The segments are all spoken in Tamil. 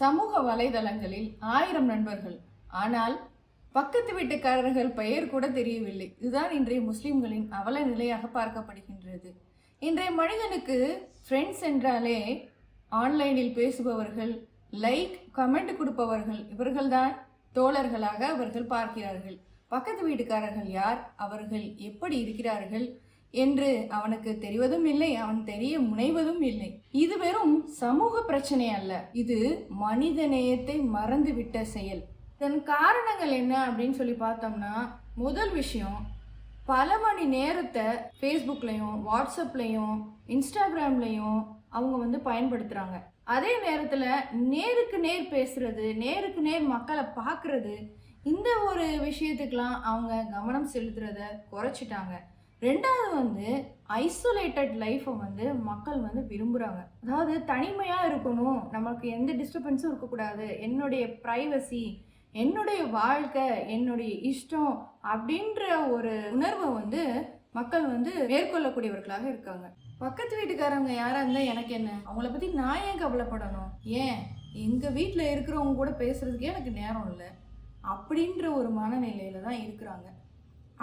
சமூக வலைதளங்களில் ஆயிரம் நண்பர்கள். ஆனால் பக்கத்து வீட்டுக்காரர்கள் பெயர் கூட தெரியவில்லை. இதுதான் இன்றைய முஸ்லிம்களின் அவல நிலையாக பார்க்கப்படுகின்றது. இன்றைய மனிதனுக்கு ஃப்ரெண்ட்ஸ் என்றாலே ஆன்லைனில் பேசுபவர்கள் லைக் கமெண்ட் கொடுப்பவர்கள் இவர்கள்தான் தோழர்களாக அவர்கள் பார்க்கிறார்கள். பக்கத்து வீட்டுக்காரர்கள் யார்? அவர்கள் எப்படி இருக்கிறார்கள்? என்று அவனுக்கு தெரிவதும் இல்லை அவன் தெரிய முனைவதும் இல்லை. இது வெறும் சமூக பிரச்சனை அல்ல இது மனித நேயத்தை மறந்துவிட்ட செயல். இதன் காரணங்கள் என்ன அப்படின்னு சொல்லி பார்த்தோம்னா முதல் விஷயம் பல மணி நேரத்தை ஃபேஸ்புக்லேயும் வாட்ஸ்அப்லேயும் இன்ஸ்டாகிராம்லேயும் அவங்க வந்து பயன்படுத்துகிறாங்க அதே நேரத்தில் நேருக்கு நேர் பேசுறது நேருக்கு நேர் மக்களை பார்க்குறது இந்த ஒரு விஷயத்துக்கெலாம் அவங்க கவனம் செலுத்துறத குறைச்சிட்டாங்க. ரெண்டாவது வந்து ஐசோலேட்டட் லைஃப்பை வந்து மக்கள் வந்து விரும்புகிறாங்க அதாவது தனிமையாக இருக்கணும். நமக்கு எந்த டிஸ்டர்பன்ஸும் இருக்கக்கூடாது. என்னுடைய ப்ரைவசி என்னுடைய வாழ்க்கை என்னுடைய இஷ்டம் அப்படின்ற ஒரு உணர்வை வந்து மக்கள் வந்து மேற்கொள்ளக்கூடியவர்களாக இருக்காங்க. பக்கத்து வீட்டுக்காரங்க யாராக இருந்தால் எனக்கு என்ன? அவங்கள பற்றி நான் ஏன் கவலைப்படணும்? ஏன்? எங்கள் வீட்டில் இருக்கிறவங்க கூட பேசுகிறதுக்கே எனக்கு நேரம் இல்லை. அப்படின்ற ஒரு மனநிலையில தான் இருக்கிறாங்க.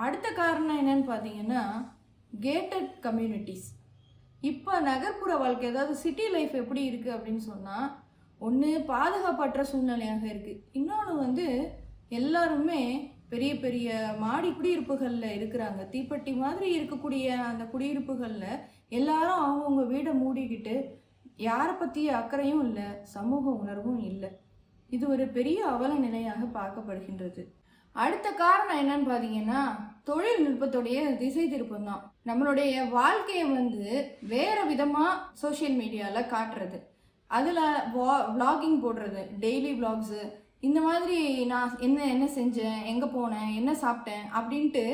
அடுத்த காரணம் என்னன்னு பார்த்தீங்கன்னா கேட்டட் கம்யூனிட்டிஸ் இப்போ நகர்ப்புற வாழ்க்கை அதாவது சிட்டி லைஃப் எப்படி இருக்குது அப்படின்னு சொன்னால் ஒன்று பாதுகாப்பற்ற சூழ்நிலையாக இருக்குது இன்னொன்று வந்து எல்லாருமே பெரிய பெரிய மாடி குடியிருப்புகளில் இருக்கிறாங்க. தீப்பெட்டி மாதிரி இருக்கக்கூடிய அந்த குடியிருப்புகளில் எல்லாரும் அவங்கவுங்க வீடை மூடிக்கிட்டு யாரை பற்றிய அக்கறையும் இல்லை சமூக உணர்வும் இல்லை. இது ஒரு பெரிய அவல நிலையாக பார்க்கப்படுகின்றது. அடுத்த காரணம் என்னன்னு பார்த்தீங்கன்னா தொழில்நுட்பத்துடைய திசை திருப்பம் தான் நம்மளுடைய வாழ்க்கையை வந்து வேற விதமாக சோஷியல் மீடியாவில் காட்டுறது. அதில் வா vlogging போடுறது டெய்லி விளாக்ஸு இந்த மாதிரி நான் என்ன என்ன செஞ்சேன் எங்கே போனேன் என்ன சாப்பிட்டேன் அப்படின்ட்டு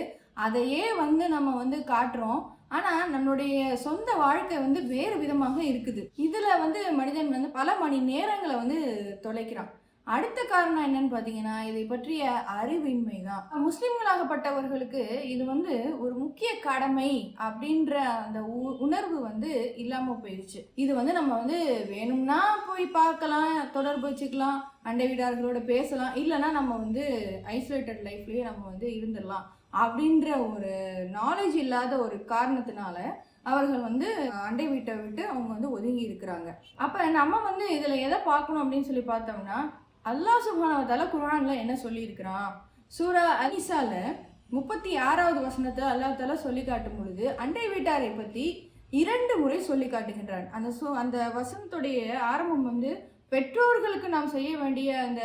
அதையே வந்து நம்ம வந்து காட்டுறோம். ஆனால் நம்மளுடைய சொந்த வாழ்க்கை வந்து வேறு விதமாக இருக்குது. இதில் வந்து மனிதன் வந்து பல மணி நேரங்களை வந்து தொலைக்கிறான். அடுத்த காரணம் என்னன்னு பார்த்தீங்கன்னா இதை பற்றிய அறிவின்மை தான் முஸ்லீம்களாகப்பட்டவர்களுக்கு இது வந்து ஒரு முக்கிய கடமை அப்படின்ற அந்த உ- உணர்வு வந்து இல்லாமல் போயிடுச்சு இது வந்து நம்ம வந்து வேணும்னா போய் பார்க்கலாம் தொடர்பு வச்சுக்கலாம் அண்டை வீடார்களோட பேசலாம் இல்லைன்னா நம்ம வந்து ஐசோலேட்டட் லைஃப்லேயே நம்ம வந்து இருந்துடலாம் அப்படின்ற ஒரு நாலேஜ் இல்லாத ஒரு காரணத்தினால அவர்கள் வந்து அண்டை வீட்டை விட்டு அவங்க வந்து ஒதுங்கி இருக்கிறாங்க. அப்போ நம்ம வந்து இதில் எதை பார்க்கணும் அப்படின்னு சொல்லி பார்த்தோம்னா அல்லாஹ் சுபானவத்தால குரான்ல என்ன சொல்லியிருக்கிறான்? சூரா அனிசால முப்பத்தி ஆறாவது வசனத்தை அல்லாஹ் தாலா சொல்லி காட்டும் பொழுது அண்டை வீட்டாரை பற்றி இரண்டு முறை சொல்லி காட்டுகின்றான். அந்த சோ அந்த வசனத்துடைய ஆரம்பம் வந்து பெற்றோர்களுக்கு நாம் செய்ய வேண்டிய அந்த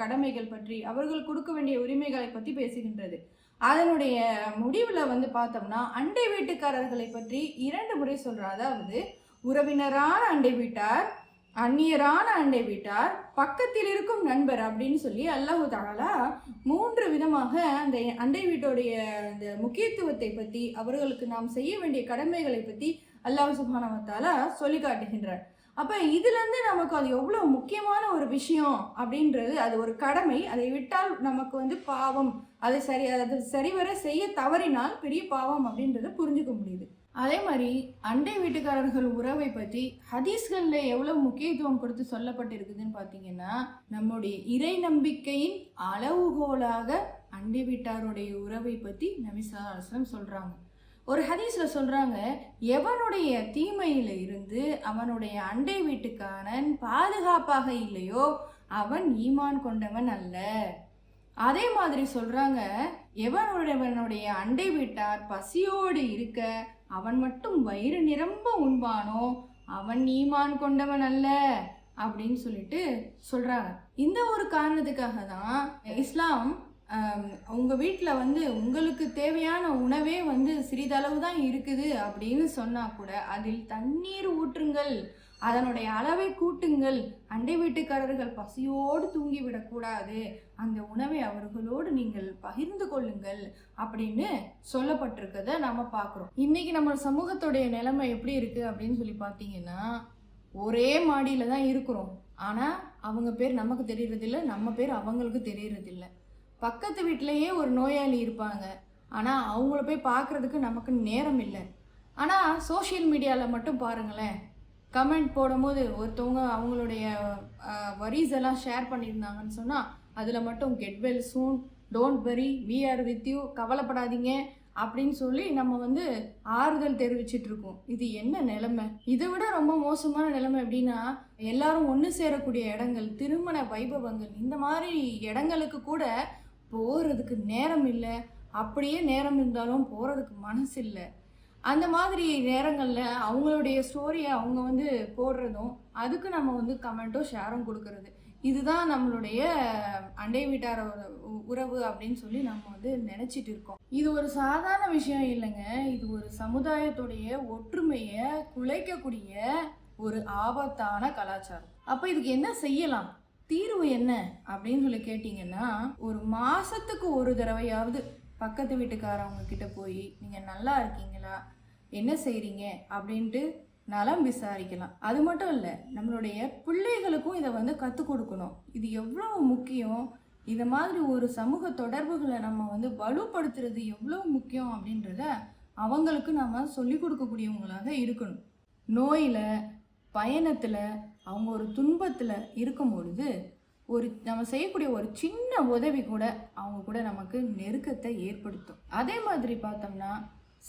கடமைகள் பற்றி அவர்கள் கொடுக்க வேண்டிய உரிமைகளை பற்றி பேசுகின்றது. அதனுடைய முடிவில் வந்து பார்த்தோம்னா அண்டை வீட்டுக்காரர்களை பற்றி இரண்டு முறை சொல்கிற அதாவது உறவினரான அண்டை வீட்டார் அந்நியரான அண்டை வீட்டார் பக்கத்தில் இருக்கும் நண்பர் அப்படின்னு சொல்லி அல்லாஹு தாலா மூன்று விதமாக அந்த அண்டை வீட்டோடைய அந்த முக்கியத்துவத்தை பற்றி அவர்களுக்கு நாம் செய்ய வேண்டிய கடமைகளை பற்றி அல்லாஹ் சுபானவத்தாலா சொல்லி காட்டுகின்றார். அப்போ இதுலேருந்து நமக்கு அது எவ்வளோ முக்கியமான ஒரு விஷயம் அப்படின்றது அது ஒரு கடமை. அதை விட்டால் நமக்கு வந்து பாவம். அதை சரி அதை சரிவர செய்ய தவறினால் பெரிய பாவம் அப்படின்றத புரிஞ்சுக்க முடியுது. அதே மாதிரி அண்டை வீட்டுக்காரர்கள் உறவை பற்றி ஹதீஸ்களில் எவ்வளோ முக்கியத்துவம் கொடுத்து சொல்லப்பட்டிருக்குதுன்னு பார்த்தீங்கன்னா நம்முடைய இறை நம்பிக்கையின் அளவுகோலாக அண்டை வீட்டாருடைய உறவை பற்றி நபிசா சொல்கிறாங்க ஒரு ஹதீஸில் சொல்கிறாங்க எவனுடைய தீமையில் இருந்து அவனுடைய அண்டை வீட்டுக்காரன் பாதுகாப்பாக இல்லையோ அவன் ஈமான் கொண்டவன் அல்ல. அதே மாதிரி சொல்றாங்க எவனுடையவனுடைய அண்டை வீட்டார் பசியோடு இருக்க அவன் மட்டும் வயிறு நிரம்ப உண்பானோ அவன் ஈமான் கொண்டவன் அல்ல அப்படின்னு சொல்லிட்டு சொல்றாங்க. இந்த ஒரு காரணத்துக்காக தான் இஸ்லாம் உங்கள் வீட்டில் வந்து உங்களுக்கு தேவையான உணவே வந்து சிறிதளவு தான் இருக்குது அப்படின்னு சொன்னால் கூட அதில் தண்ணீர் ஊற்றுங்கள். அதனுடைய அளவை கூட்டுங்கள். அண்டை வீட்டுக்காரர்கள் பசியோடு தூங்கி விடக்கூடாது அந்த உணவை அவர்களோடு நீங்கள் பகிர்ந்து கொள்ளுங்கள் அப்படின்னு சொல்லப்பட்டிருக்கத நாம பார்க்குறோம். இன்னைக்கு நம்ம சமூகத்துடைய நிலைமை எப்படி இருக்கு அப்படின்னு சொல்லி பார்த்தீங்கன்னா ஒரே மாடியில் தான் இருக்கிறோம். ஆனால் அவங்க பேர் நமக்கு தெரியறதில்ல நம்ம பேர் அவங்களுக்கு தெரியறதில்ல. பக்கத்து வீட்டிலையே ஒரு நோயாளி இருப்பாங்க. ஆனால் அவங்கள போய் பார்க்குறதுக்கு நமக்கு நேரம் இல்லை. ஆனால் சோஷியல் மீடியாவில் மட்டும் பாருங்களேன். கமெண்ட் போடும்போது ஒருத்தவங்க அவங்களுடைய வரிஸ் எல்லாம் ஷேர் பண்ணியிருந்தாங்கன்னு சொன்னால் அதில் மட்டும் get well soon don't worry we are with you கவலைப்படாதீங்க அப்படின்னு சொல்லி நம்ம வந்து ஆறுதல் தெரிவிச்சிட்டு இருக்கோம். இது என்ன நிலைமை? இதை விட ரொம்ப மோசமான நிலைமை எப்படின்னா எல்லாரும் ஒன்று சேரக்கூடிய இடங்கள் திருமண வைபவங்கள் இந்த மாதிரி இடங்களுக்கு கூட போகிறதுக்கு நேரம் இல்லை. அப்படியே நேரம் இருந்தாலும் போகிறதுக்கு மனசு இல்லை அந்த மாதிரி நேரங்களில் அவங்களுடைய ஸ்டோரியை அவங்க வந்து போடுறதும் அதுக்கு நம்ம வந்து கமெண்ட்டும் ஷேரும் கொடுக்கறது. இதுதான் நம்மளுடைய அண்டை வீட்டார உறவு அப்படின்னு சொல்லி நம்ம வந்து நினச்சிட்டு இருக்கோம். இது ஒரு சாதாரண விஷயம் இல்லைங்க. இது ஒரு சமுதாயத்துடைய ஒற்றுமையை குலைக்கக்கூடிய ஒரு ஆபத்தான கலாச்சாரம். அப்போ இதுக்கு என்ன செய்யலாம்? தீர்வு என்ன? அப்படின்னு சொல்லி கேட்டிங்கன்னா ஒரு மாதத்துக்கு ஒரு தடவையாவது பக்கத்து வீட்டுக்காரவங்க கிட்ட போய் நீங்கள் நல்லா இருக்கீங்களா? என்ன செய்கிறீங்க அப்படின்ட்டு நலம் விசாரிக்கலாம். அது மட்டும் இல்லை நம்மளுடைய பிள்ளைகளுக்கும் இதை வந்து கற்றுக் கொடுக்கணும். இது எவ்வளோ முக்கியம்? இது மாதிரி ஒரு சமூக தொடர்புகளை நம்ம வந்து வலுப்படுத்துறது எவ்வளோ முக்கியம் அப்படின்றத அவங்களுக்கு நம்ம சொல்லிக் கொடுக்கக்கூடியவங்களாக இருக்கணும். நோயில் பயணத்தில் அவங்க ஒரு துன்பத்தில் இருக்கும் பொழுது ஒரு நம்ம செய்யக்கூடிய ஒரு சின்ன உதவி கூட அவங்க கூட நமக்கு நெருக்கத்தை ஏற்படுத்தும். அதே மாதிரி பார்த்தோம்னா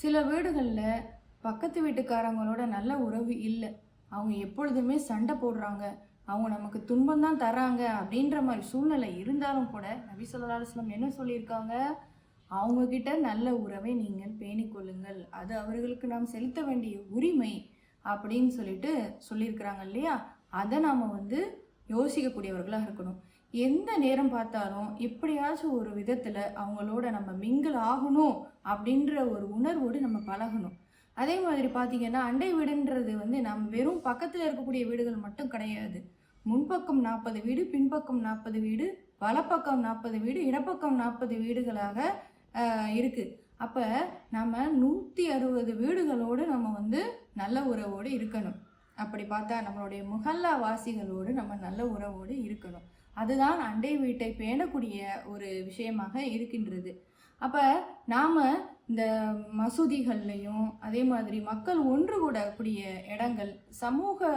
சில வீடுகளில் பக்கத்து வீட்டுக்காரங்களோட நல்ல உறவு இல்லை. அவங்க எப்பொழுதுமே சண்டை போடுறாங்க. அவங்க நமக்கு துன்பம் தான் தராங்க அப்படின்ற மாதிரி சூழ்நிலை இருந்தாலும் கூட நபி சொல்லா அலுவலம் என்ன சொல்லியிருக்காங்க? அவங்க கிட்ட நல்ல உறவை நீங்கள் பேணிக்கொள்ளுங்கள் அது அவர்களுக்கு நாம் செலுத்த வேண்டிய உரிமை அப்படின்னு சொல்லிட்டு சொல்லியிருக்கிறாங்க இல்லையா? அதை நாம் வந்து யோசிக்கக்கூடியவர்களாக இருக்கணும். எந்த நேரம் பார்த்தாலும் எப்படியாச்சும் ஒரு விதத்தில் அவங்களோட நம்ம மிங்கிள் ஆகணும் அப்படின்ற ஒரு உணர்வோடு நம்ம பழகணும். அதே மாதிரி பார்த்தீங்கன்னா அண்டை வீடுன்றது வந்து நாம் வெறும் பக்கத்தில் இருக்கக்கூடிய வீடுகள் மட்டும் கிடையாது. முன்பக்கம் நாற்பது வீடு பின்பக்கம் நாற்பது வீடு வலப்பக்கம் நாற்பது வீடு இடப்பக்கம் நாற்பது வீடுகளாக இருக்குது இருக்கு. அப்போ நம்ம நூற்றி அறுபது வீடுகளோடு நம்ம வந்து நல்ல உறவோடு இருக்கணும். அப்படி பார்த்தா நம்மளுடைய முகல்லா வாசிகளோடு நம்ம நல்ல உறவோடு இருக்கணும். அதுதான் அண்டை வீட்டை பேணக்கூடிய ஒரு விஷயமாக இருக்கின்றது. அப்போ நாம் இந்த மசூதிகள்லையும் அதே மாதிரி மக்கள் ஒன்று கூடக்கூடிய இடங்கள் சமூக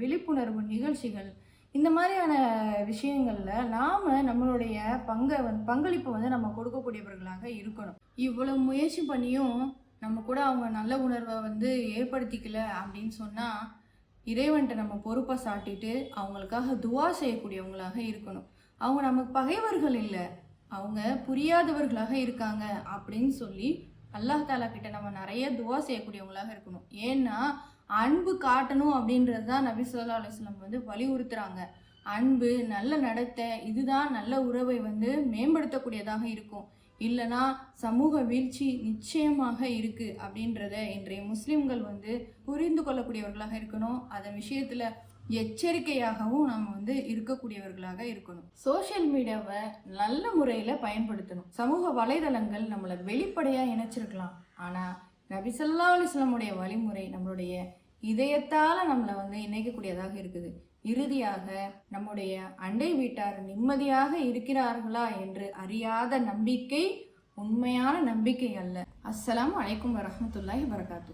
விழிப்புணர்வு நிகழ்ச்சிகள் இந்த மாதிரியான விஷயங்களில் நாம் நம்மளுடைய பங்கை வந்து பங்களிப்பை வந்து நம்ம கொடுக்கக்கூடியவர்களாக இருக்கணும். இவ்வளவு முயற்சி பண்ணியும் நம்ம கூட அவங்க நல்ல உணர்வை வந்து ஏற்படுத்திக்கல அப்படின்னு சொன்னால் இறைவன்ட்ட நம்ம பொறுப்பை சாட்டிட்டு அவங்களுக்காக துவா செய்யக்கூடியவங்களாக இருக்கணும். அவங்க நமக்கு பகைவர்கள் இல்லை. அவங்க புரியாதவர்களாக இருக்காங்க அப்படின்னு சொல்லி அல்லாஹ் தாலா கிட்ட நம்ம நிறைய துவா செய்யக்கூடியவங்களாக இருக்கணும். ஏன்னா அன்பு காட்டணும் அப்படின்றது தான் நபி சொல்லா அலுவலம் வந்து வலியுறுத்துறாங்க. அன்பு நல்ல நடத்தை இதுதான் நல்ல உறவை வந்து மேம்படுத்தக்கூடியதாக இருக்கும். இல்லைனா சமூக வீழ்ச்சி நிச்சயமாக இருக்குது அப்படின்றத இன்றைய முஸ்லிம்கள் வந்து புரிந்து கொள்ளக்கூடியவர்களாக இருக்கணும். அதன் விஷயத்தில் எச்சரிக்கையாகவும் நம்ம வந்து இருக்கக்கூடியவர்களாக இருக்கணும். சோஷியல் மீடியாவை நல்ல முறையில் பயன்படுத்தணும். சமூக வலைதளங்கள் நம்மளை வெளிப்படையாக இணைச்சிருக்கலாம். ஆனால் நபி ஸல்லல்லாஹு வழிமுறை நம்மளுடைய இதயத்தால் நம்மளை வந்து இணைக்கக்கூடியதாக இருக்குது. இறுதியாக நம்முடைய அண்டை வீட்டார் நிம்மதியாக இருக்கிறார்களா என்று அறியாத நம்பிக்கை உண்மையான நம்பிக்கை அல்ல. அஸ்ஸலாம் அலைக்கும் வரமத்துல்லாஹி வரகாத்து